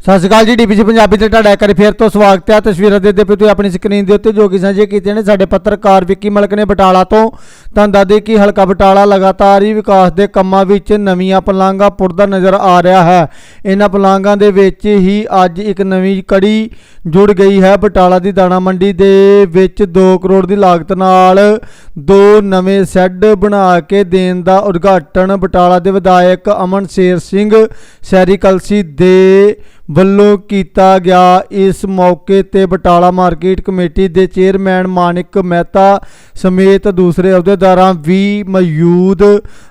ਸਤਿ ਸ਼੍ਰੀ ਅਕਾਲ ਜੀ ਡੀਪੀਸੀ ਪੰਜਾਬੀ ਤੇ ਤੁਹਾਡਾ ਇੱਕ ਵਾਰੀ ਫੇਰ ਤੋਂ ਸਵਾਗਤ ਹੈ। ਤਸਵੀਰਾਂ ਦੇ ਦੇ ਤੁਸੀਂ ਆਪਣੀ ਸਕਰੀਨ ਦੇ ਉੱਤੇ ਜੋ ਕਿ ਸਾਂਝੇ ਕੀਤੇ ਨੇ ਸਾਡੇ ਪੱਤਰਕਾਰ ਵਿੱਕੀ ਮਲਕ ਨੇ ਬਟਾਲਾ ਤੋਂ। ਤੁਹਾਨੂੰ ਦੱਸ ਦਈਏ ਕਿ ਹਲਕਾ ਬਟਾਲਾ ਲਗਾਤਾਰ ਹੀ ਵਿਕਾਸ ਦੇ ਕੰਮਾਂ ਵਿੱਚ ਨਵੀਆਂ ਪਲਾਂਘਾਂ ਪੁੱਟਦਾ ਨਜ਼ਰ ਆ ਰਿਹਾ ਹੈ। ਇਹਨਾਂ ਪਲਾਂਘਾਂ ਦੇ ਵਿੱਚ ਹੀ ਅੱਜ ਇੱਕ ਨਵੀਂ ਕੜੀ ਜੁੜ ਗਈ ਹੈ। ਬਟਾਲਾ ਦੀ ਦਾਣਾ ਮੰਡੀ ਦੇ ਵਿੱਚ 2 ਕਰੋੜ ਦੀ ਲਾਗਤ ਨਾਲ ਦੋ ਨਵੇਂ ਸ਼ੈੱਡ ਬਣਾ ਕੇ ਦੇਣ ਦਾ ਉਦਘਾਟਨ ਬਟਾਲਾ ਦੇ ਵਿਧਾਇਕ ਅਮਨ ਸ਼ੇਰ ਸਿੰਘ ਸੈਰੀ ਕਲਸੀ ਦੇ ਵੱਲੋਂ ਕੀਤਾ ਗਿਆ। ਇਸ ਮੌਕੇ ਤੇ ਬਟਾਲਾ ਮਾਰਕੀਟ ਕਮੇਟੀ ਦੇ ਚੇਅਰਮੈਨ ਮਾਨਿਕ ਮਹਿਤਾ ਸਮੇਤ ਦੂਸਰੇ ਅਹੁਦੇ ਅਹੁਦੇਦਾਰਾਂ ਵੀ ਮੌਜੂਦ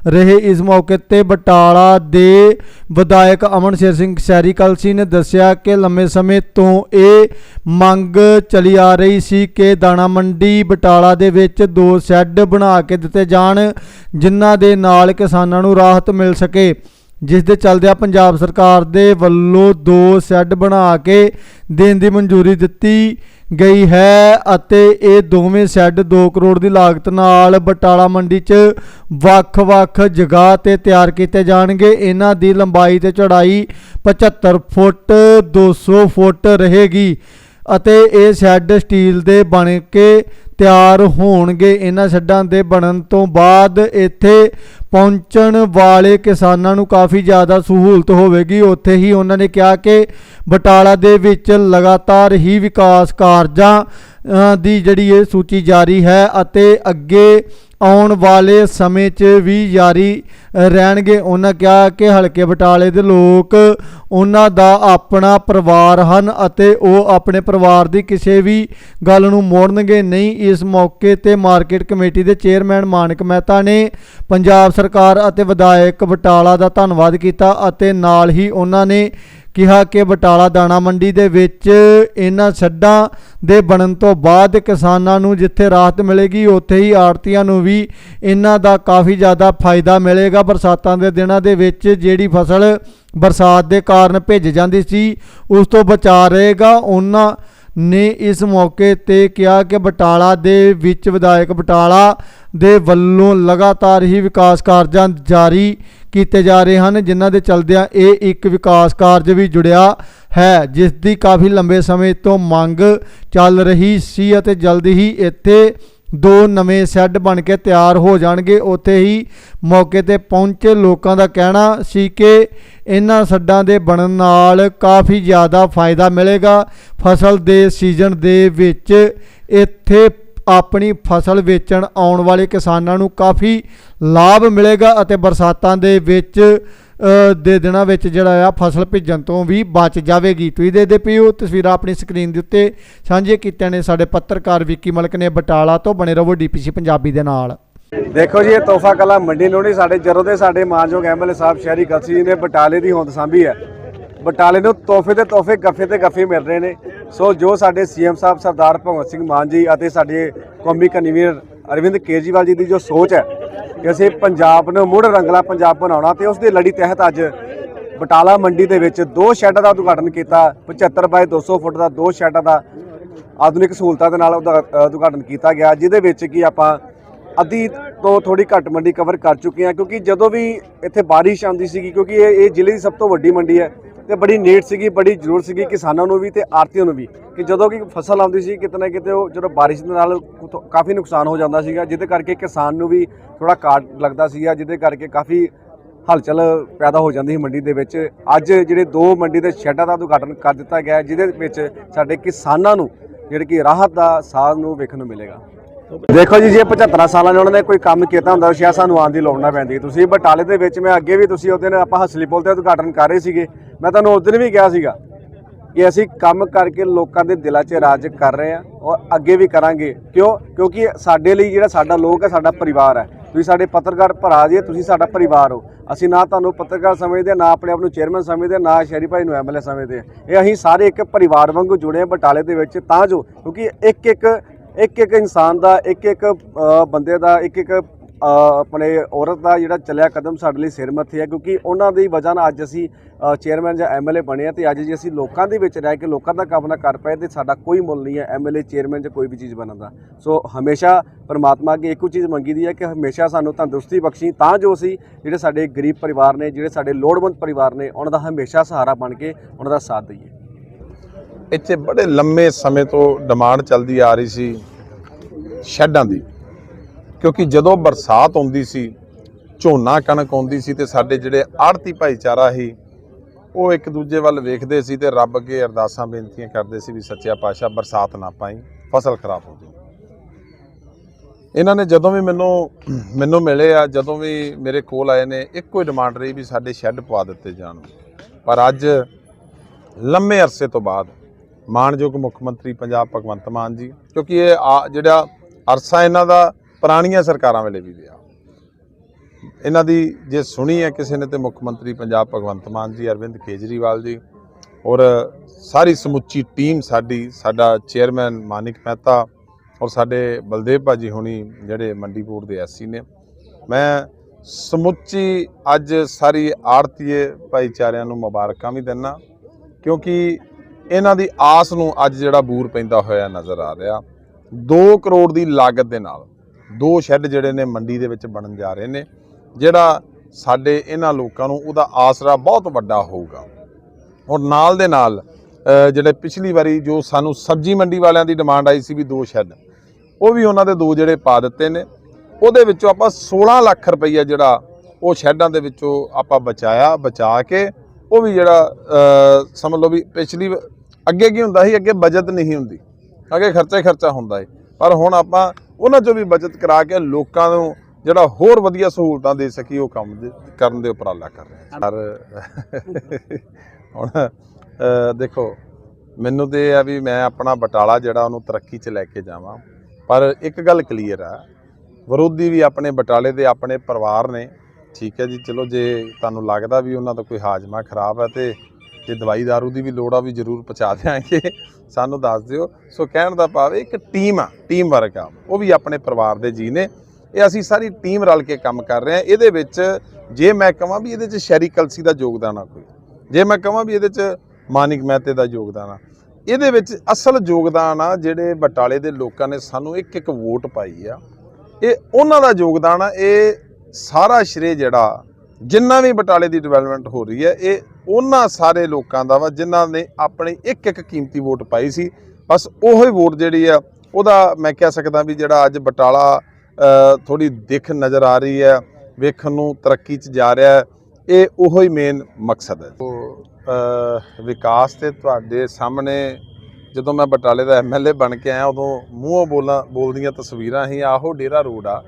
ਰਹੇ। ਇਸ ਮੌਕੇ ਤੇ ਬਟਾਲਾ ਦੇ ਵਿਧਾਇਕ ਅਮਨ ਸ਼ੇਰ ਸਿੰਘ ਸੈਰੀ ਕਲਸੀ ਨੇ ਦੱਸਿਆ ਕਿ ਲੰਮੇ ਸਮੇਂ ਤੋਂ ਇਹ ਮੰਗ ਚਲੀ ਆ ਰਹੀ ਸੀ ਕਿ ਦਾਣਾ ਮੰਡੀ ਬਟਾਲਾ ਦੇ ਵਿੱਚ ਦੋ ਸ਼ੈੱਡ ਬਣਾ ਕੇ ਦਿੱਤੇ ਜਾਣ, ਜਿਨ੍ਹਾਂ ਦੇ ਨਾਲ ਕਿਸਾਨਾਂ ਨੂੰ ਰਾਹਤ ਮਿਲ ਸਕੇ। ਜਿਸ ਦੇ ਚੱਲਦਿਆਂ ਪੰਜਾਬ ਸਰਕਾਰ ਦੇ ਵੱਲੋਂ ਦੋ ਸ਼ੈੱਡ ਬਣਾ ਕੇ ਦੇਣ ਦੀ ਮਨਜ਼ੂਰੀ ਦਿੱਤੀ ਗਈ ਹੈ ਅਤੇ ਇਹ ਦੋਵੇਂ ਸ਼ੈੱਡ 2 ਕਰੋੜ ਦੀ ਲਾਗਤ ਨਾਲ ਬਟਾਲਾ ਮੰਡੀ 'ਚ ਵੱਖ-ਵੱਖ ਜਗ੍ਹਾ ਤੇ ਤਿਆਰ ਕੀਤੇ ਜਾਣਗੇ। ਇਹਨਾਂ ਦੀ ਲੰਬਾਈ ਤੇ ਚੌੜਾਈ 75 ਫੁੱਟ 200 ਫੁੱਟ ਰਹੇਗੀ। ਅਤੇ ਇਹ ਸ਼ੈੱਡ ਸਟੀਲ ਦੇ ਬਣ ਕੇ ਤਿਆਰ ਹੋਣਗੇ। ਇਹਨਾਂ ਸ਼ੈੱਡਾਂ ਦੇ ਬਣਨ ਤੋਂ ਬਾਅਦ ਇੱਥੇ ਪਹੁੰਚਣ ਵਾਲੇ ਕਿਸਾਨਾਂ ਨੂੰ ਕਾਫੀ ਜ਼ਿਆਦਾ ਸਹੂਲਤ ਹੋਵੇਗੀ। ਉੱਥੇ ਹੀ ਉਹਨਾਂ ਨੇ ਕਿਹਾ ਕਿ ਬਟਾਲਾ ਦੇ ਵਿੱਚ ਲਗਾਤਾਰ ਹੀ ਵਿਕਾਸ ਕਾਰਜਾਂ ਦੀ ਜਿਹੜੀ ਇਹ ਸੂਚੀ ਜਾਰੀ ਹੈ ਅਤੇ ਅੱਗੇ ਆਉਣ ਵਾਲੇ ਸਮੇਂ 'ਚ ਵੀ ਜਾਰੀ ਰਹਿਣਗੇ। ਉਹਨਾਂ ਕਿਹਾ ਕਿ ਹਲਕੇ ਬਟਾਲੇ ਦੇ ਲੋਕ ਉਹਨਾਂ ਦਾ ਆਪਣਾ ਪਰਿਵਾਰ ਹਨ ਅਤੇ ਉਹ ਆਪਣੇ ਪਰਿਵਾਰ ਦੀ ਕਿਸੇ ਵੀ ਗੱਲ ਨੂੰ ਮੋੜਨਗੇ ਨਹੀਂ। ਇਸ ਮੌਕੇ ਤੇ ਮਾਰਕੀਟ ਕਮੇਟੀ ਦੇ ਚੇਅਰਮੈਨ ਮਾਨਕ ਮਹਿਤਾ ਨੇ ਪੰਜਾਬ ਸਰਕਾਰ ਅਤੇ ਵਿਧਾਇਕ ਬਟਾਲਾ ਦਾ ਧੰਨਵਾਦ ਕੀਤਾ ਅਤੇ ਨਾਲ ਹੀ ਉਹਨਾਂ ਨੇ ਕਿਹਾ ਕਿ ਬਟਾਲਾ ਦਾਣਾ ਮੰਡੀ ਦੇ ਵਿੱਚ ਇਹਨਾਂ ਛੱਡਾਂ ਦੇ ਬਣਨ ਤੋਂ ਬਾਅਦ ਕਿਸਾਨਾਂ ਨੂੰ ਜਿੱਥੇ ਰਾਹਤ ਮਿਲੇਗੀ, ਉੱਥੇ ਹੀ ਆੜਤੀਆਂ ਨੂੰ ਵੀ ਇਹਨਾਂ ਦਾ ਕਾਫੀ ਜ਼ਿਆਦਾ ਫਾਇਦਾ ਮਿਲੇਗਾ। ਬਰਸਾਤਾਂ ਦੇ ਦਿਨਾਂ ਦੇ ਵਿੱਚ ਜਿਹੜੀ ਫਸਲ ਬਰਸਾਤ ਦੇ ਕਾਰਨ ਭਿੱਜ ਜਾਂਦੀ ਸੀ, ਉਸ ਤੋਂ ਬਚਾ ਰਹੇਗਾ। ਉਹਨਾਂ ਨੇ ਇਸ ਮੌਕੇ ਤੇ ਕਿਹਾ ਕਿ ਬਟਾਲਾ ਦੇ ਵਿੱਚ ਵਿਧਾਇਕ ਬਟਾਲਾ ਦੇ ਵੱਲੋਂ ਲਗਾਤਾਰ ਹੀ ਵਿਕਾਸ ਕਾਰਜਾਂ ਜਾਰੀ ਕੀਤੇ ਜਾ ਰਹੇ ਹਨ, ਜਿਨ੍ਹਾਂ ਦੇ ਚਲਦਿਆਂ ਇਹ ਇੱਕ ਵਿਕਾਸ ਕਾਰਜ ਵੀ ਜੁੜਿਆ ਹੈ, ਜਿਸ ਦੀ ਕਾਫੀ ਲੰਬੇ ਸਮੇਂ ਤੋਂ ਮੰਗ ਚੱਲ ਰਹੀ ਸੀ ਅਤੇ ਜਲਦੀ ਹੀ ਇੱਥੇ ਦੋ ਨਵੇਂ ਸ਼ੈੱਡ ਬਣ ਕੇ ਤਿਆਰ ਹੋ ਜਾਣਗੇ। ਉੱਥੇ ਹੀ ਮੌਕੇ ਤੇ ਪਹੁੰਚੇ ਲੋਕਾਂ ਦਾ ਕਹਿਣਾ ਸੀ ਕਿ ਇਹਨਾਂ ਸੈੱਡਾਂ ਦੇ ਬਣਨ ਨਾਲ ਕਾਫੀ ਜ਼ਿਆਦਾ ਫਾਇਦਾ ਮਿਲੇਗਾ। ਫਸਲ ਦੇ ਸੀਜ਼ਨ ਦੇ ਵਿੱਚ ਇੱਥੇ ਆਪਣੀ ਫਸਲ ਵੇਚਣ ਆਉਣ ਵਾਲੇ ਕਿਸਾਨਾਂ ਨੂੰ ਕਾਫੀ ਲਾਭ ਮਿਲੇਗਾ ਅਤੇ ਬਰਸਾਤਾਂ ਦੇ ਵਿੱਚ ਦੇ ਦਿਨਾਂ ਵਿੱਚ ਜਿਹੜਾ ਆ ਫਸਲ ਭਿੱਜਣ ਤੋਂ ਵੀ ਬਚ ਜਾਵੇਗੀ। ਤੁਸੀਂ ਦੇਖਦੇ ਪਈਓ ਤਸਵੀਰਾਂ ਆਪਣੀ ਸਕਰੀਨ ਦੇ ਉੱਤੇ ਸਾਂਝੇ ਕੀਤੀਆਂ ਨੇ ਸਾਡੇ ਪੱਤਰਕਾਰ ਵਿੱਕੀ ਮਲਕ ਨੇ ਬਟਾਲਾ ਤੋਂ। ਬਣੇ ਰਹੋ ਡੀਪੀਸੀ ਪੰਜਾਬੀ ਦੇ ਨਾਲ। ਦੇਖੋ ਜੀ, ਇਹ ਤੋਹਫਾ ਕਲਾ ਮੰਡੀ ਲੋਣੀ ਸਾਡੇ ਜਦੋਂ ਦੇ ਸਾਡੇ ਮਾਨਯੋਗ ਐਮਐਲਏ ਸਾਹਿਬ ਸ਼ਹਿਰੀ ਕਲਸੀ ਜੀ ਨੇ ਬਟਾਲੇ ਦੀ ਹੋਂਦ ਸਾਂਭੀ ਹੈ। ਬਟਾਲੇ ਨੂੰ ਤੋਹਫੇ ਤੇ ਤੋਹਫੇ, ਗੱਫੇ ਤੇ ਗੱਫੇ ਮਿਲ ਰਹੇ ਨੇ। ਸੋ ਜੋ ਸਾਡੇ ਸੀਐਮ ਸਾਹਿਬ ਸਰਦਾਰ ਭਗਵੰਤ ਸਿੰਘ ਮਾਨ ਜੀ ਅਤੇ ਸਾਡੇ ਕੌਮੀ ਕਨਵੀਨਰ ਅਰਵਿੰਦ ਕੇਜਰੀਵਾਲ ਜੀ ਦੀ ਜੋ ਸੋਚ ਹੈ ਕਿ ਅਸੀਂ ਪੰਜਾਬ ਨੂੰ ਮੁੜ ਰੰਗਲਾ ਪੰਜਾਬ ਬਣਾਉਣਾ ਤੇ ਉਸ ਦੀ ਲੜੀ ਤਹਿਤ ਅੱਜ ਬਟਾਲਾ ਮੰਡੀ ਦੇ ਵਿੱਚ ਦੋ ਸ਼ੈੱਡਾਂ ਦਾ ਉਦਘਾਟਨ ਕੀਤਾ 75 ਬਾਈ 200 ਫੁੱਟ ਦਾ ਦੋ ਸ਼ੈੱਡਾਂ ਦਾ ਆਧੁਨਿਕ ਸਹੂਲਤਾਂ ਦੇ ਨਾਲ ਉਹਦਾ ਉਦਘਾਟਨ ਕੀਤਾ ਗਿਆ, ਜਿਹਦੇ ਵਿੱਚ ਕਿ ਆਪਾਂ ਅੱਧੀ ਤੋਂ ਥੋੜੀ ਘੱਟ ਮੰਡੀ ਕਵਰ ਕਰ ਚੁੱਕੇ ਹਾਂ, ਕਿਉਂਕਿ ਜਦੋਂ ਵੀ ਇੱਥੇ ਬਾਰਿਸ਼ ਆਉਂਦੀ ਸੀਗੀ, ਕਿਉਂਕਿ ਇਹ ਇਹ ਜ਼ਿਲ੍ਹੇ ਦੀ ਸਭ ਤੋਂ ਵੱਡੀ ਮੰਡੀ ਹੈ ਤੇ ਬੜੀ ਨੀਡ ਸੀਗੀ, ਬੜੀ ਜ਼ਰੂਰਤ ਸੀਗੀ ਕਿਸਾਨਾਂ ਨੂੰ ਵੀ ਤੇ ਆਰਤੀਆਂ ਨੂੰ ਵੀ ਕਿ ਜਦੋਂ ਕਿ ਫਸਲ ਆਉਂਦੀ ਸੀ, ਕਿਤੇ ਨਾ ਕਿਤੇ ਉਹ ਜਦੋਂ ਬਾਰਿਸ਼ ਦੇ ਨਾਲ ਕਾਫੀ ਨੁਕਸਾਨ ਹੋ ਜਾਂਦਾ ਸੀਗਾ, ਜਿਹਦੇ ਕਰਕੇ ਕਿਸਾਨ ਨੂੰ ਵੀ ਥੋੜਾ ਕਾਟ ਲੱਗਦਾ ਸੀਗਾ, ਜਿਹਦੇ ਕਰਕੇ ਕਾਫੀ ਹਲਚਲ ਪੈਦਾ ਹੋ ਜਾਂਦੀ ਸੀ ਮੰਡੀ ਦੇ ਵਿੱਚ। ਅੱਜ ਜਿਹੜੇ ਦੋ ਮੰਡੀ ਦੇ ਸ਼ੈੱਡਾਂ ਦਾ ਉਦਘਾਟਨ ਕਰ ਦਿੱਤਾ ਗਿਆ, ਜਿਹਦੇ ਵਿੱਚ ਸਾਡੇ ਕਿਸਾਨਾਂ ਨੂੰ, ਜਿਹੜੇ ਕਿ ਰਾਹਤ ਦਾ ਸਾਹ ਨੂੰ ਵੇਖਣ ਨੂੰ ਮਿਲੇਗਾ। ਦੇਖੋ ਜੀ ਜੇ 75 ਸਾਲਾਂ ਨੇ ਉਹਨਾਂ ਨੇ ਕੋਈ ਕੰਮ ਕੀਤਾ ਹੁੰਦਾ ਸ਼ਾਇਦ ਸਾਨੂੰ ਆਉਣ ਦੀ ਲੋੜ ਨਾ ਪੈਂਦੀ। ਤੁਸੀਂ ਬਟਾਲੇ ਦੇ ਵਿੱਚ ਮੈਂ ਅੱਗੇ ਵੀ ਤੁਸੀਂ ਉਹਦੇ ਨਾਲ ਆਪਾਂ ਹਸਲੀ ਪੁਲ ਤੇ ਉਦਘਾਟਨ ਕਰ ਰਹੇ ਸੀਗੇ। ਮੈਂ ਤੁਹਾਨੂੰ ਉਸ ਦਿਨ ਵੀ ਕਿਹਾ ਸੀਗਾ ਕਿ ਅਸੀਂ ਕੰਮ ਕਰਕੇ ਲੋਕਾਂ ਦੇ ਦਿਲਾਂ 'ਚ ਰਾਜ ਕਰ ਰਹੇ ਹਾਂ ਔਰ ਅੱਗੇ ਵੀ ਕਰਾਂਗੇ। ਕਿਉਂ? ਕਿਉਂਕਿ ਸਾਡੇ ਲਈ ਜਿਹੜਾ ਸਾਡਾ ਲੋਕ ਹੈ ਸਾਡਾ ਪਰਿਵਾਰ ਹੈ। ਤੁਸੀਂ ਸਾਡੇ ਪੱਤਰਕਾਰ ਭਰਾ ਜੀ ਤੁਸੀਂ ਸਾਡਾ ਪਰਿਵਾਰ ਹੋ। ਅਸੀਂ ਨਾ ਤੁਹਾਨੂੰ ਪੱਤਰਕਾਰ ਸਮਝਦੇ ਹਾਂ, ਨਾ ਆਪਣੇ ਆਪ ਨੂੰ ਚੇਅਰਮੈਨ ਸਮਝਦੇ ਹਾਂ, ਨਾ ਸ਼ਹਿਰੀ ਭਾਈ ਨੂੰ ਐਮਐਲਏ ਸਮਝਦੇ। ਹਾਂ। ਇਹ ਅਸੀਂ ਸਾਰੇ ਇੱਕ ਪਰਿਵਾਰ ਵਾਂਗੂ ਜੁੜੇ ਹਾਂ ਬਟਾਲੇ ਦੇ ਵਿੱਚ। ਤਾਂ ਜੋ ਕਿਉਂਕਿ ਇੱਕ ਇੱਕ ਇੱਕ ਇੱਕ ਇਨਸਾਨ ਦਾ ਇੱਕ ਇੱਕ ਬੰਦੇ ਦਾ ਇੱਕ ਇੱਕ ਆਪਣੇ ਔਰਤ ਦਾ ਜਿਹੜਾ ਚੱਲਿਆ ਕਦਮ ਸਾਡੇ ਲਈ ਸਿਰ ਮੱਥੇ ਹੈ ਕਿਉਂਕਿ ਉਹਨਾਂ ਦੀ ਵਜ੍ਹਾ ਨਾਲ ਅੱਜ ਅਸੀਂ ਚੇਅਰਮੈਨ ਜਾਂ ਐਮਐਲਏ ਬਣੇ ਆ ਤੇ ਅੱਜ ਜੇ ਅਸੀਂ ਲੋਕਾਂ ਦੇ ਵਿੱਚ ਰਹਿ ਕੇ ਲੋਕਾਂ ਦਾ ਕੰਮ ਨਾ ਕਰ ਪਏ ਤੇ ਸਾਡਾ ਕੋਈ ਮੁੱਲ ਨਹੀਂ ਹੈ ਐਮਐਲਏ ਚੇਅਰਮੈਨ ਜਾਂ ਕੋਈ ਵੀ ਚੀਜ਼ ਬਣਨ ਦਾ। ਸੋ ਹਮੇਸ਼ਾ ਪਰਮਾਤਮਾ ਅੱਗੇ ਇੱਕੋ ਚੀਜ਼ ਮੰਗੀ ਦੀ ਹੈ ਕਿ ਹਮੇਸ਼ਾ ਸਾਨੂੰ ਤੰਦਰੁਸਤੀ ਬਖਸ਼ੀ, ਤਾਂ ਜੋ ਅਸੀਂ ਜਿਹੜੇ ਸਾਡੇ ਗਰੀਬ ਪਰਿਵਾਰ ਨੇ, ਜਿਹੜੇ ਸਾਡੇ ਲੋੜਵੰਦ ਪਰਿਵਾਰ ਨੇ, ਉਹਨਾਂ ਦਾ ਹਮੇਸ਼ਾ ਸਹਾਰਾ ਬਣ ਕੇ ਉਹਨਾਂ ਦਾ ਸਾਥ ਦਈਏ। ਇੱਥੇ ਬੜੇ ਲੰਮੇ ਸਮੇਂ ਤੋਂ ਡਿਮਾਂਡ ਚੱਲਦੀ ਆ ਰਹੀ ਸੀ ਸ਼ੈੱਡਾਂ ਦੀ। ਕਿਉਂਕਿ ਜਦੋਂ ਬਰਸਾਤ ਆਉਂਦੀ ਸੀ, ਝੋਨਾ ਕਣਕ ਆਉਂਦੀ ਸੀ ਤੇ ਸਾਡੇ ਜਿਹੜੇ ਆੜਤੀ ਭਾਈਚਾਰਾ ਸੀ, ਉਹ ਇੱਕ ਦੂਜੇ ਵੱਲ ਵੇਖਦੇ ਸੀ ਤੇ ਰੱਬ ਅੱਗੇ ਅਰਦਾਸਾਂ, ਬੇਨਤੀਆਂ ਕਰਦੇ ਸੀ ਵੀ ਸੱਚਿਆ ਪਾਤਸ਼ਾਹ ਬਰਸਾਤ ਨਾ ਪਾਈ, ਫਸਲ ਖਰਾਬ ਹੋ ਜਾਊ ਇਹਨਾਂ ਨੇ ਜਦੋਂ ਵੀ ਮੈਨੂੰ ਮੈਨੂੰ ਮਿਲੇ ਆ, ਜਦੋਂ ਵੀ ਮੇਰੇ ਕੋਲ ਆਏ ਨੇ, ਇੱਕੋ ਹੀ ਡਿਮਾਂਡ ਰਹੀ ਵੀ ਸਾਡੇ ਸ਼ੈੱਡ ਪਵਾ ਦਿੱਤੇ ਜਾਣ। ਪਰ ਅੱਜ ਲੰਮੇ ਅਰਸੇ ਤੋਂ ਬਾਅਦ ਮਾਨਯੋਗ ਮੁੱਖ ਮੰਤਰੀ ਪੰਜਾਬ ਭਗਵੰਤ ਮਾਨ ਜੀ, ਕਿਉਂਕਿ ਇਹ ਆ- ਜਿਹੜਾ ਅਰਸਾ ਇਹਨਾਂ ਦਾ ਪੁਰਾਣੀਆਂ ਸਰਕਾਰਾਂ ਵੇਲੇ ਵੀ ਰਿਹਾ। ਇਹਨਾਂ ਦੀ ਜੇ ਸੁਣੀ ਹੈ ਕਿਸੇ ਨੇ ਤੇ ਮੁੱਖ ਮੰਤਰੀ ਪੰਜਾਬ ਭਗਵੰਤ ਮਾਨ ਜੀ, ਅਰਵਿੰਦ ਕੇਜਰੀਵਾਲ ਜੀ ਔਰ ਸਾਰੀ ਸਮੁੱਚੀ ਟੀਮ ਸਾਡੀ, ਸਾਡਾ ਚੇਅਰਮੈਨ ਮਾਨਿਕ ਮਹਿਤਾ ਔਰ ਸਾਡੇ ਬਲਦੇਵ ਭਾਜੀ ਹੁਣੀ ਜਿਹੜੇ ਮੰਡੀ ਬੋਰਡ ਦੇ ਐਸਸੀ ਨੇ। ਮੈਂ ਸਮੁੱਚੀ ਅੱਜ ਸਾਰੀ ਆੜਤੀਏ ਭਾਈਚਾਰਿਆਂ ਨੂੰ ਮੁਬਾਰਕਾਂ ਵੀ ਦਿੰਦਾ ਕਿਉਂਕਿ ਇਹਨਾਂ ਦੀ ਆਸ ਨੂੰ ਅੱਜ ਜਿਹੜਾ ਬੂਰ ਪੈਂਦਾ ਹੋਇਆ ਨਜ਼ਰ ਆ ਰਿਹਾ। 2 ਕਰੋੜ ਦੀ ਲਾਗਤ ਦੇ ਨਾਲ ਦੋ ਸ਼ੈੱਡ ਜਿਹੜੇ ਨੇ ਮੰਡੀ ਦੇ ਵਿੱਚ ਬਣਨ ਜਾ ਰਹੇ ਨੇ, ਜਿਹੜਾ ਸਾਡੇ ਇਹਨਾਂ ਲੋਕਾਂ ਨੂੰ ਉਹਦਾ ਆਸਰਾ ਬਹੁਤ ਵੱਡਾ ਹੋਊਗਾ। ਔਰ ਨਾਲ ਦੇ ਨਾਲ ਜਿਹੜੇ ਪਿਛਲੀ ਵਾਰੀ ਜੋ ਸਾਨੂੰ ਸਬਜ਼ੀ ਮੰਡੀ ਵਾਲਿਆਂ ਦੀ ਡਿਮਾਂਡ ਆਈ ਸੀ ਵੀ ਦੋ ਸ਼ੈੱਡ, ਉਹ ਵੀ ਉਹਨਾਂ ਦੇ ਦੋ ਜਿਹੜੇ ਪਾ ਦਿੱਤੇ ਨੇ। ਉਹਦੇ ਵਿੱਚੋਂ ਆਪਾਂ 16 ਲੱਖ ਰੁਪਈਆ ਜਿਹੜਾ ਉਹ ਸ਼ੈੱਡਾਂ ਦੇ ਵਿੱਚੋਂ ਆਪਾਂ ਬਚਾਇਆ, ਬਚਾ ਕੇ ਉਹ ਵੀ ਜਿਹੜਾ ਸਮਝ ਲਓ ਵੀ ਪਿਛਲੀ ਅੱਗੇ ਕੀ ਹੁੰਦਾ ਸੀ? ਅੱਗੇ ਬਜਟ ਨਹੀਂ ਹੁੰਦੀ। ਅੱਗੇ ਖਰਚਾ ਖਰਚਾ ਹੁੰਦਾ ਹੈ ਪਰ ਹੁਣ ਆਪਾਂ ਉਹਨਾਂ ਚੋਂ ਵੀ ਬਚਤ ਕਰਾ ਕੇ ਲੋਕਾਂ ਨੂੰ ਜਿਹੜਾ ਹੋਰ ਵਧੀਆ ਸਹੂਲਤਾਂ ਦੇ ਸਕੀ ਉਹ ਕੰਮ ਕਰਨ ਦੇ ਉਪਰਾਲਾ ਕਰ ਰਹੇ ਹਾਂ। ਪਰ ਹੁਣ ਦੇਖੋ ਮੈਨੂੰ ਤੇ ਆ ਵੀ ਮੈਂ ਆਪਣਾ ਬਟਾਲਾ ਜਿਹੜਾ ਉਹਨੂੰ ਤਰੱਕੀ 'ਚ ਲੈ ਕੇ ਜਾਵਾਂ। ਪਰ ਇੱਕ ਗੱਲ ਕਲੀਅਰ ਆ ਵਿਰੋਧੀ ਵੀ ਆਪਣੇ ਬਟਾਲੇ ਦੇ ਆਪਣੇ ਪਰਿਵਾਰ ਨੇ। ਠੀਕ ਹੈ ਜੀ ਚਲੋ ਜੇ ਤੁਹਾਨੂੰ ਲੱਗਦਾ ਵੀ ਉਹਨਾਂ ਦਾ ਕੋਈ ਹਾਜ਼ਮਾ ਖਰਾਬ ਹੈ ਤੇ ਜੇ ਦਵਾਈ ਦਾਰੂ ਦੀ ਵੀ ਲੋੜ ਆ ਵੀ ਜ਼ਰੂਰ ਪਹੁੰਚਾ ਦਿਆਂਗੇ। ਸਾਨੂੰ ਦੱਸ ਦਿਓ। ਸੋ ਕਹਿਣ ਦਾ ਭਾਵ ਇੱਕ ਟੀਮ ਆ ਟੀਮ ਵਰਕ ਆ। ਉਹ ਵੀ ਆਪਣੇ ਪਰਿਵਾਰ ਦੇ ਜੀ ਨੇ। ਇਹ ਅਸੀਂ ਸਾਰੀ ਟੀਮ ਰਲ ਕੇ ਕੰਮ ਕਰ ਰਹੇ ਹਾਂ। ਇਹਦੇ ਵਿੱਚ ਜੇ ਮੈਂ ਕਹਾਂ ਵੀ ਇਹਦੇ 'ਚ ਸ਼ਹਿਰੀ ਕਲਸੀ ਦਾ ਯੋਗਦਾਨ ਆ ਕੋਈ। ਜੇ ਮੈਂ ਕਹਾਂ ਵੀ ਇਹਦੇ 'ਚ ਮਾਨਿਕ ਮਹਿਤੇ ਦਾ ਯੋਗਦਾਨ ਆ। ਇਹਦੇ ਵਿੱਚ ਅਸਲ ਯੋਗਦਾਨ ਆ ਜਿਹੜੇ ਬਟਾਲੇ ਦੇ ਲੋਕਾਂ ਨੇ ਸਾਨੂੰ ਇੱਕ ਇੱਕ ਵੋਟ ਪਾਈ ਆ। ਇਹ ਉਹਨਾਂ ਦਾ ਯੋਗਦਾਨ ਆ। ਇਹ ਸਾਰਾ ਸ਼੍ਰੇ ਜਿਹੜਾ, ਜਿੰਨਾ ਵੀ ਬਟਾਲੇ ਦੀ ਡਿਵੈਲਪਮੈਂਟ ਹੋ ਰਹੀ ਹੈ, ਇਹ ਉਹਨਾਂ ਸਾਰੇ ਲੋਕਾਂ ਦਾ ਵਾ ਜਿਨ੍ਹਾਂ ਨੇ ਆਪਣੀ ਇੱਕ ਇੱਕ ਕੀਮਤੀ ਵੋਟ ਪਾਈ ਸੀ। ਬਸ ਉਹੋ ਹੀ ਵੋਟ ਜਿਹੜੀ ਆ, ਉਹਦਾ ਮੈਂ ਕਹਿ ਸਕਦਾ ਵੀ ਜਿਹੜਾ ਅੱਜ ਬਟਾਲਾ ਥੋੜੀ ਦਿੱਖ ਨਜ਼ਰ ਆ ਰਹੀ ਹੈ, ਵੇਖਣ ਨੂੰ ਤਰੱਕੀ 'ਚ ਜਾ ਰਿਹਾ ਹੈ, ਇਹ ਉਹੋ ਹੀ ਮੇਨ ਮਕਸਦ ਹੈ। ਵਿਕਾਸ ਤੇ ਤੁਹਾਡੇ ਸਾਹਮਣੇ ਜਦੋਂ ਮੈਂ ਬਟਾਲੇ ਦਾ ਐਮਐਲਏ ਬਣ ਕੇ ਆਇਆ, ਉਦੋਂ ਮੂੰਹੋਂ ਬੋਲਾਂ, ਬੋਲਦੀਆਂ ਤਸਵੀਰਾਂ ਸੀ, ਆਹੋ ਡੇਰਾ ਰੋਡ ਆ,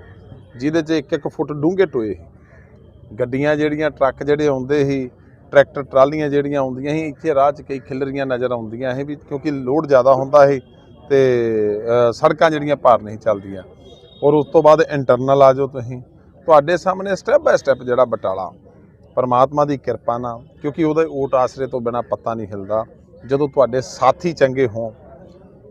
ਜਿਹਦੇ 'ਚ ਇੱਕ ਇੱਕ ਫੁੱਟ ਡੂੰਘੇ ਟੋਏ ਸੀ। ਗੱਡੀਆਂ ਜਿਹੜੀਆਂ, ਟਰੱਕ ਜਿਹੜੇ ਆਉਂਦੇ ਸੀ ਟਰੈਕਟਰ ਟਰਾਲੀਆਂ ਜਿਹੜੀਆਂ ਆਉਂਦੀਆਂ ਸੀ, ਇੱਥੇ ਰਾਹ 'ਚ ਕਈ ਖਿਲਰੀਆਂ ਨਜ਼ਰ ਆਉਂਦੀਆਂ ਸੀ ਵੀ ਕਿਉਂਕਿ ਲੋਡ ਜ਼ਿਆਦਾ ਹੁੰਦਾ ਸੀ ਤੇ ਸੜਕਾਂ ਜਿਹੜੀਆਂ ਭਾਰ ਨਹੀਂ ਚੱਲਦੀਆਂ। ਔਰ ਉਸ ਤੋਂ ਬਾਅਦ ਇੰਟਰਨਲ ਆ ਜਾਓ ਤੁਸੀਂ। ਤੁਹਾਡੇ ਸਾਹਮਣੇ ਸਟੈਪ ਬਾਏ ਸਟੈਪ ਜਿਹੜਾ ਬਟਾਲਾ, ਪਰਮਾਤਮਾ ਦੀ ਕਿਰਪਾ ਨਾਲ, ਕਿਉਂਕਿ ਉਹਦੇ ਓਟ ਆਸਰੇ ਤੋਂ ਬਿਨਾ ਪੱਤਾ ਨਹੀਂ ਹਿਲਦਾ, ਜਦੋਂ ਤੁਹਾਡੇ ਸਾਥੀ ਚੰਗੇ ਹੋਣ,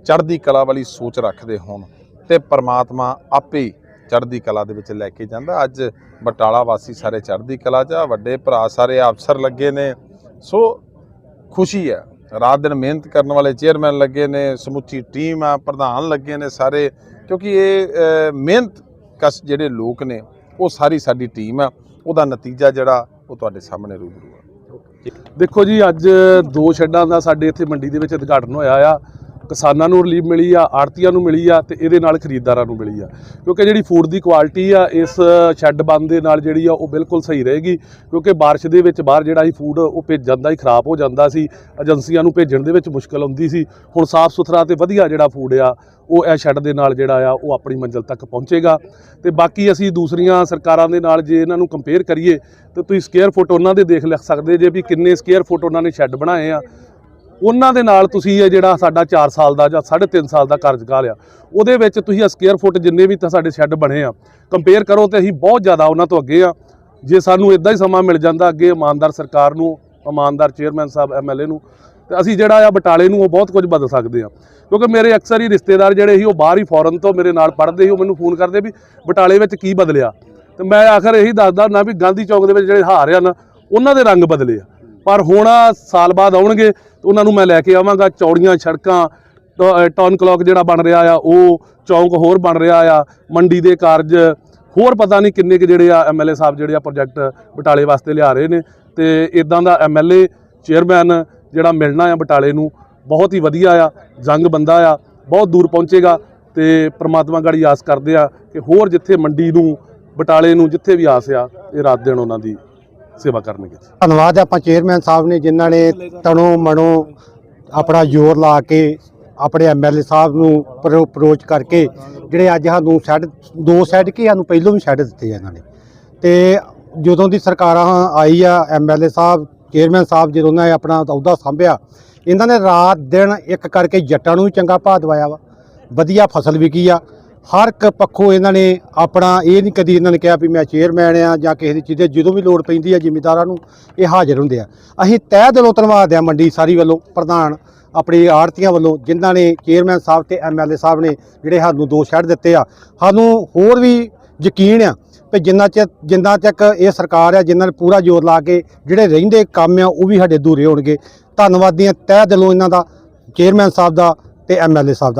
ਚੜ੍ਹਦੀ ਕਲਾ ਵਾਲੀ ਸੋਚ ਰੱਖਦੇ ਹੋਣ, ਤੇ ਪਰਮਾਤਮਾ ਆਪੇ ਚੜ੍ਹਦੀ ਕਲਾ ਦੇ ਵਿੱਚ ਲੈ ਕੇ ਜਾਂਦਾ। ਅੱਜ ਬਟਾਲਾ ਵਾਸੀ ਸਾਰੇ ਚੜ੍ਹਦੀ ਕਲਾ 'ਚ ਆ, ਵੱਡੇ ਭਰਾ ਸਾਰੇ ਅਫਸਰ ਲੱਗੇ ਨੇ। ਸੋ ਖੁਸ਼ੀ ਹੈ। ਰਾਤ ਦਿਨ ਮਿਹਨਤ ਕਰਨ ਵਾਲੇ ਚੇਅਰਮੈਨ ਲੱਗੇ ਨੇ, ਸਮੁੱਚੀ ਟੀਮ ਆ, ਪ੍ਰਧਾਨ ਲੱਗੇ ਨੇ ਸਾਰੇ, ਕਿਉਂਕਿ ਇਹ ਮਿਹਨਤ ਕਸ ਜਿਹੜੇ ਲੋਕ ਨੇ, ਉਹ ਸਾਰੀ ਸਾਡੀ ਟੀਮ ਆ। ਉਹਦਾ ਨਤੀਜਾ ਜਿਹੜਾ, ਉਹ ਤੁਹਾਡੇ ਸਾਹਮਣੇ ਰੂਬਰੂ ਆ। ਦੇਖੋ ਜੀ, ਅੱਜ ਦੋ ਸ਼ੈੱਡਾਂ ਦਾ ਸਾਡੇ ਇੱਥੇ ਮੰਡੀ ਦੇ ਵਿੱਚ ਉਦਘਾਟਨ ਹੋਇਆ ਆ। ਕਿਸਾਨਾਂ ਨੂੰ ਰਿਲੀਫ ਮਿਲੀ ਆ ਆੜਤੀਆਂ ਨੂੰ ਮਿਲੀ ਆ ਤੇ ਇਹਦੇ ਨਾਲ ਖਰੀਦਦਾਰਾਂ ਨੂੰ ਮਿਲੀ ਆ। ਕਿਉਂਕਿ ਜਿਹੜੀ ਫੂਡ ਦੀ ਕੁਆਲਿਟੀ ਆ, ਇਸ ਸ਼ੈੱਡ ਬੰਦ ਦੇ ਨਾਲ ਜਿਹੜੀ ਆ, ਉਹ ਬਿਲਕੁਲ ਸਹੀ ਰਹੇਗੀ। ਕਿਉਂਕਿ ਬਾਰਿਸ਼ ਦੇ ਵਿੱਚ ਬਾਹਰ ਜਿਹੜਾ ਹੀ ਫੂਡ ਉਹ ਭੇਜਣ ਦਾ ਹੀ ਖਰਾਬ ਹੋ ਜਾਂਦਾ ਸੀ ਏਜੰਸੀਆਂ ਨੂੰ ਭੇਜਣ ਦੇ ਵਿੱਚ ਮੁਸ਼ਕਲ ਆਉਂਦੀ ਸੀ। ਹੁਣ ਸਾਫ਼ ਸੁਥਰਾ ਤੇ ਵਧੀਆ ਜਿਹੜਾ ਫੂਡ ਆ, ਉਹ ਇਹ ਸ਼ੈੱਡ ਦੇ ਨਾਲ ਜਿਹੜਾ ਆ, ਉਹ ਆਪਣੀ ਮੰਜ਼ਿਲ ਤੱਕ ਪਹੁੰਚੇਗਾ। ਤੇ ਬਾਕੀ ਅਸੀਂ ਦੂਸਰੀਆਂ ਸਰਕਾਰਾਂ ਦੇ ਨਾਲ ਜੇ ਇਹਨਾਂ ਨੂੰ ਕੰਪੇਅਰ ਕਰੀਏ, ਤੇ ਤੁਸੀਂ ਸਕੁਅਰ ਫੁੱਟ ਉਹਨਾਂ ਦੇ ਦੇਖ ਲਿਖ ਸਕਦੇ ਜੇ ਵੀ ਕਿੰਨੇ ਸਕੁਅਰ ਫੁੱਟ ਉਹਨਾਂ ਨੇ ਸ਼ੈੱਡ ਬਣਾਏ ਆ। ਉਹਨਾਂ ਦੇ ਨਾਲ ਤੁਸੀਂ ਇਹ ਜਿਹੜਾ ਸਾਡਾ 4 ਸਾਲ ਦਾ ਜਾਂ 3.5 ਸਾਲ ਦਾ ਕਾਰਜਕਾਲ ਆ ਉਹਦੇ ਵਿੱਚ ਤੁਸੀਂ ਸਕੁਅਰ ਫੁੱਟ ਜਿੰਨੇ ਵੀ ਤਾਂ ਸਾਡੇ ਸ਼ੈੱਡ ਬਣੇ ਆ ਕੰਪੇਅਰ ਕਰੋ ਤੇ ਅਸੀਂ ਬਹੁਤ ਜ਼ਿਆਦਾ ਉਹਨਾਂ ਤੋਂ ਅੱਗੇ ਆ। ਜੇ ਸਾਨੂੰ ਇਦਾਂ ਹੀ ਸਮਾਂ ਮਿਲ ਜਾਂਦਾ ਅੱਗੇ ਇਮਾਨਦਾਰ ਸਰਕਾਰ ਨੂੰ, ਇਮਾਨਦਾਰ ਚੇਅਰਮੈਨ ਸਾਹਿਬ ਐਮਐਲਏ ਨੂੰ, ਤੇ ਅਸੀਂ ਜਿਹੜਾ ਆ ਬਟਾਲੇ ਨੂੰ ਉਹ ਬਹੁਤ ਕੁਝ ਬਦਲ ਸਕਦੇ ਆ। ਕਿਉਂਕਿ ਮੇਰੇ ਅਕਸਰ ਹੀ ਰਿਸ਼ਤੇਦਾਰ ਜਿਹੜੇ ਸੀ ਉਹ ਬਾਹਰ ਹੀ ਫੋਰਨ ਤੋਂ ਮੇਰੇ ਨਾਲ ਪੜ੍ਹਦੇ ਸੀ, ਉਹ ਮੈਨੂੰ ਫੋਨ ਕਰਦੇ ਵੀ ਬਟਾਲੇ ਵਿੱਚ ਕੀ ਬਦਲਿਆ? ਤੇ ਮੈਂ ਆਖਰ ਇਹੀ ਦੱਸਦਾ ਨਾ ਵੀ ਗਾਂਧੀ ਚੌਕ ਦੇ ਵਿੱਚ ਜਿਹੜੇ ਹਾਰ ਆ ਨਾ, ਉਹਨਾਂ ਦੇ ਰੰਗ ਬਦਲੇ ਆ। ਪਰ ਹੁਣ ਸਾਲ ਬਾਅਦ ਆਉਣਗੇ ਉਹਨਾਂ ਨੂੰ ਮੈਂ ਲੈ ਕੇ ਆਵਾਂਗਾ, ਚੌੜੀਆਂ ਸੜਕਾਂ, ਟ- ਟਾਊਨ ਕਲੌਕ ਜਿਹੜਾ ਬਣ ਰਿਹਾ ਆ, ਉਹ ਚੌਂਕ ਹੋਰ ਬਣ ਰਿਹਾ ਆ, ਮੰਡੀ ਦੇ ਕਾਰਜ ਹੋਰ ਪਤਾ ਨਹੀਂ ਕਿੰਨੇ ਕੁ ਜਿਹੜੇ ਆ ਐਮਐਲਏ ਸਾਹਿਬ ਜਿਹੜੇ ਆ ਪ੍ਰੋਜੈਕਟ ਬਟਾਲੇ ਵਾਸਤੇ ਲਿਆ ਰਹੇ ਨੇ। ਤੇ ਇਦਾਂ ਦਾ ਐਮਐਲਏ ਚੇਅਰਮੈਨ ਜਿਹੜਾ ਮਿਲਣਾ ਆ ਬਟਾਲੇ ਨੂੰ, ਬਹੁਤ ਹੀ ਵਧੀਆ ਆ, ਜੰਗ ਬੰਦਾ ਆ, ਬਹੁਤ ਦੂਰ ਪਹੁੰਚੇਗਾ ਤੇ ਪ੍ਰਮਾਤਮਾ ਗੜੀ ਆਸ ਕਰਦੇ ਆ ਕਿ ਹੋਰ ਜਿੱਥੇ ਮੰਡੀ ਨੂੰ, ਬਟਾਲੇ ਨੂੰ ਜਿੱਥੇ ਵੀ ਆਸ ਆ, ਇਹ ਰਾਤ ਦਿਨ ਉਹਨਾਂ ਦੀ ਸੇਵਾ ਕਰਨਗੇ ਧੰਨਵਾਦ ਆਪਾਂ ਚੇਅਰਮੈਨ ਸਾਹਿਬ ਨੇ ਜਿਨ੍ਹਾਂ ਨੇ ਤਣੋ ਮਣੋ ਆਪਣਾ ਜ਼ੋਰ ਲਾ ਕੇ ਆਪਣੇ ਐਮਐਲਏ ਸਾਹਿਬ ਨੂੰ ਅਪਰੋਚ ਕਰਕੇ ਜਿਹੜੇ ਅੱਜ ਸਾਨੂੰ ਸ਼ੈੱਡ ਦੋ ਸ਼ੈੱਡ ਕੀ ਸਾਨੂੰ ਪਹਿਲੋਂ ਵੀ ਸ਼ੈੱਡ ਦਿੱਤੇ ਆ ਇਹਨਾਂ ਨੇ। ਤੇ ਜਦੋਂ ਦੀ ਸਰਕਾਰਾਂ ਆਈ ਆ ਐਮਐਲਏ ਸਾਹਿਬ, ਚੇਅਰਮੈਨ ਸਾਹਿਬ ਜਦੋਂ ਉਹਨਾਂ ਨੇ ਆਪਣਾ ਅਹੁਦਾ ਸੰਭਿਆ, ਇਹਨਾਂ ਨੇ ਰਾਤ ਦਿਨ ਇੱਕ ਕਰਕੇ ਜੱਟਾਂ ਨੂੰ ਵੀ ਚੰਗਾ ਭਾਅ ਦਵਾਇਆ ਵਾ। ਵਧੀਆ ਫਸਲ ਵਿਕੀ ਆ। ਹਰ ਇੱਕ ਪੱਖੋਂ ਇਹਨਾਂ ਨੇ ਆਪਣਾ ਇਹ ਨਹੀਂ ਕਦੀ ਇਹਨਾਂ ਨੇ ਕਿਹਾ ਵੀ ਮੈਂ ਚੇਅਰਮੈਨ ਆ ਜਾਂ ਕਿਸੇ ਦੀ ਚੀਜ਼ ਦੇ, ਜਦੋਂ ਵੀ ਲੋੜ ਪੈਂਦੀ ਆ ਜ਼ਿਮੀਦਾਰਾਂ ਨੂੰ ਇਹ ਹਾਜ਼ਰ ਹੁੰਦੇ ਆ। ਅਸੀਂ ਤਹਿ ਦਿਲੋਂ ਧੰਨਵਾਦ ਆ ਮੰਡੀ ਸਾਰੀ ਵੱਲੋਂ, ਪ੍ਰਧਾਨ ਆਪਣੀ ਆੜਤੀਆਂ ਵੱਲੋਂ, ਜਿਨ੍ਹਾਂ ਨੇ ਚੇਅਰਮੈਨ ਸਾਹਿਬ ਤੇ ਐਮਐਲਏ ਸਾਹਿਬ ਨੇ ਜਿਹੜੇ ਸਾਨੂੰ ਦੋ ਛੱਡ ਦਿੱਤੇ ਆ। ਸਾਨੂੰ ਹੋਰ ਵੀ ਯਕੀਨ ਆ ਕਿ ਜਿੰਨਾ ਚਿਰ, ਜਿੰਨਾ ਤੱਕ ਇਹ ਸਰਕਾਰ ਆ, ਜਿਨ੍ਹਾਂ ਨੇ ਪੂਰਾ ਜ਼ੋਰ ਲਾ ਕੇ ਜਿਹੜੇ ਰਹਿੰਦੇ ਕੰਮ ਆ, ਉਹ ਵੀ ਸਾਡੇ ਅਧੂਰੇ ਹੋਣਗੇ। ਧੰਨਵਾਦੀਆਂ ਤਹਿ ਦਿਲੋਂ ਇਹਨਾਂ ਦਾ ਚੇਅਰਮੈਨ ਸਾਹਿਬ ਦਾ ਤੇ ਐਮਐਲਏ ਸਾਹਿਬ ਦਾ।